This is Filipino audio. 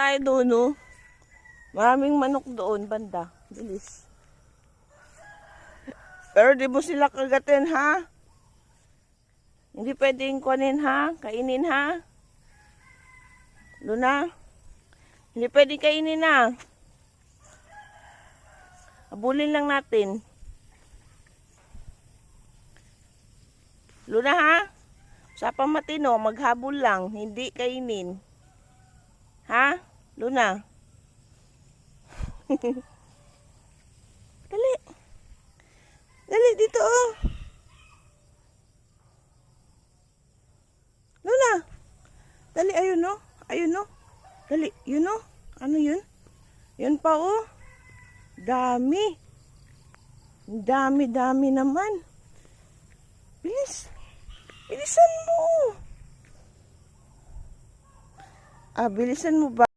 tayo doon, no? Maraming manok doon, banda. Bilis. Pero di mo sila kagatin, ha? Hindi pwedeng kunin, ha? Kainin, ha? Luna? Hindi pwedeng kainin, na. Abulin lang natin. Luna, ha? Sa pamatino, maghabol lang, hindi kainin. Ha? Luna? Dali. Dali, dito oh. Luna. Dali, ayun oh. Ayun oh. Dali, yun oh. Ano yun? Yun pa oh. Dami. Dami, dami naman. Bilis. Bilisan mo. Ah, bilisan mo ba?